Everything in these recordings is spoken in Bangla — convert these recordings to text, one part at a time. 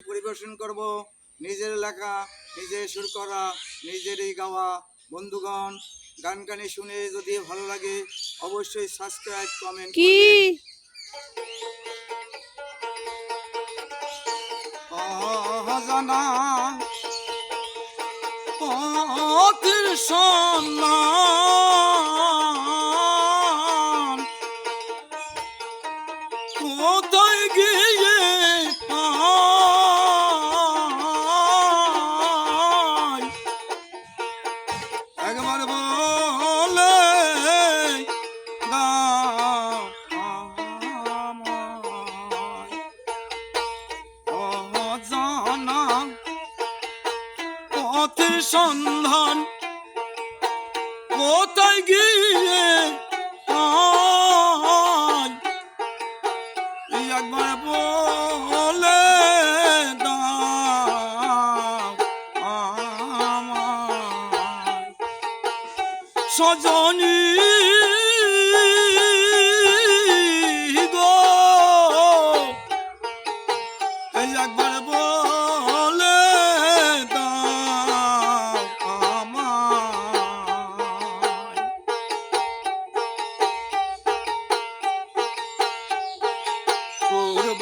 পরিবেশন করব নিজের লেখা নিজে সুর করা নিজেরই গাওয়া বন্ধুগণ গান গানে শুনে যদি ভালো লাগে অবশ্যই সাবস্ক্রাইব কমেন্ট কি অজানা পথের সন্ধান। কোথায় গিয়ে একবার বলে সজনী পূর্ব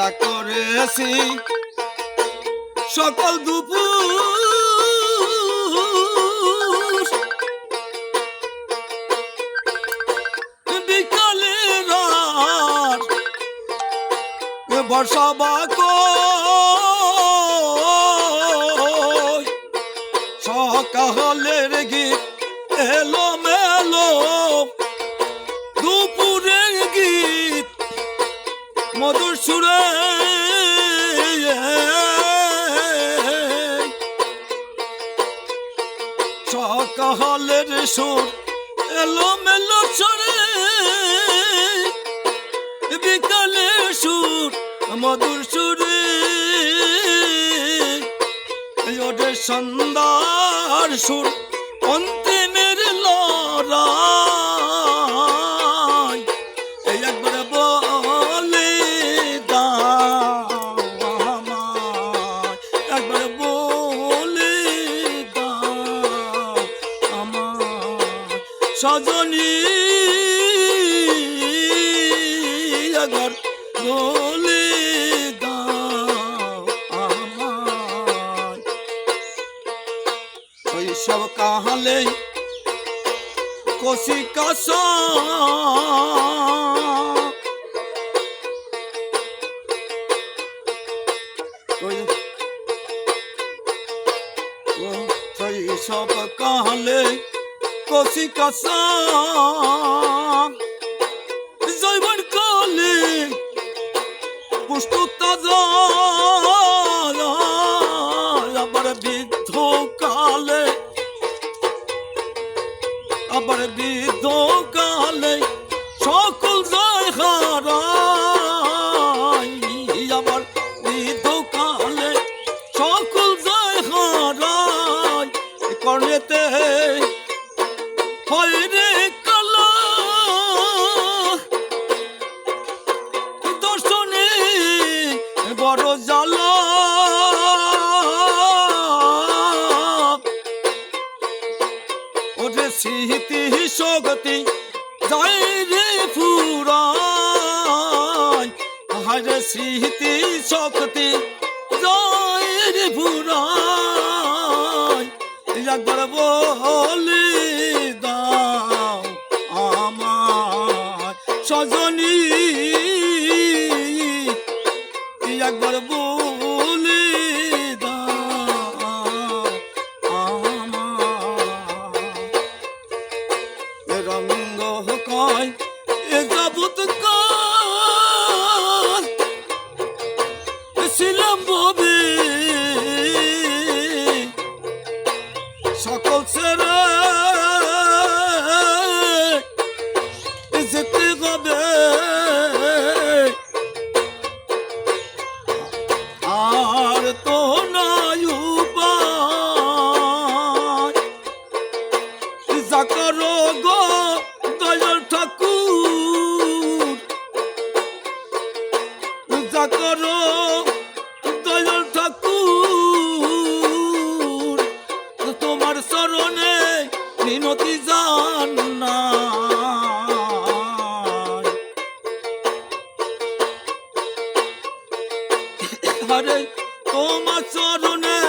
যা করেছি। সকল দুপুর বিকালে বর্ষা সকালের গীত এলো সুরে। সকালের সুর এলো মেলো সুরে বিকালে সুর। মধুর সুরে সন্ধ্যার সুর অন্তিমের সজনী শৈশব কাহালে কষি শৈশব কাহালে কষি কাস। জৈবন কালে পুষ্ট তাজা। আবার বৃদ্ধ কালে আবার বৃদ্ধ কালে বড় জ্বালা ওরে স্মৃতি শক্তি যায় রে ফুরায় হারে স্মৃতি শক্তি যায় রে ফুরায় একবার বলে একবার বলে আরে তোমার চরণে।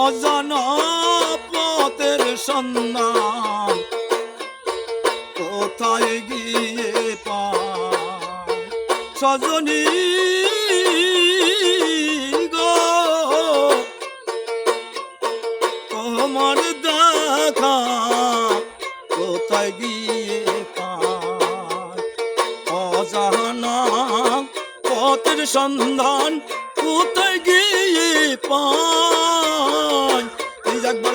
অজানা পথের সন্ধান কোথায় গিয়ে পায় সজনী সন্ধান কোথায় গিয়ে পায়? একবার